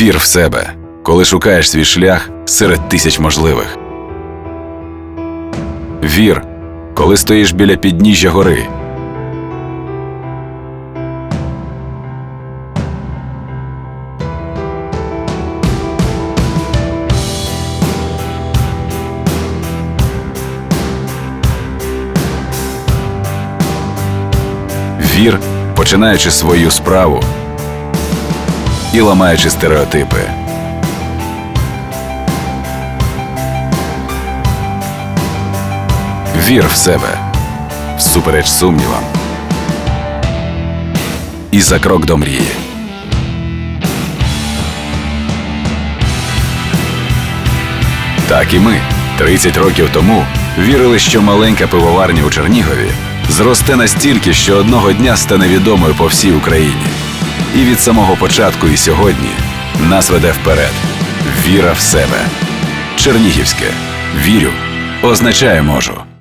Вір в себе, коли шукаєш свій шлях серед тисяч можливих. Вір, коли стоїш біля підніжжя гори. Вір, починаючи свою справу і ламаючи стереотипи. Вір в себе, всупереч сумнівам. І за крок до мрії. Так і ми, 30 років тому, вірили, що маленька пивоварня у Чернігові зросте настільки, що одного дня стане відомою по всій Україні. І від самого початку і сьогодні нас веде вперед. Віра в себе. Чернігівське. Вірю означає можу.